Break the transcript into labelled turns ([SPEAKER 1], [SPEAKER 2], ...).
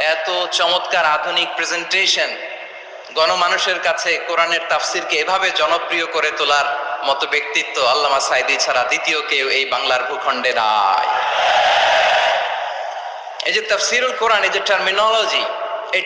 [SPEAKER 1] এত চমৎকার আধুনিক প্রেজেন্টেশন গণমানুষের কাছে কোরআনের তাফসিরকে এভাবে জনপ্রিয় করে তোলার মতো ব্যক্তিত্ব আল্লামা সাইদি ছাড়া দ্বিতীয় কেউ এই বাংলার ভূখণ্ডে নাই। এই যে তাফসিরুল কোরআন, এই যে টার্মিনোলজি এই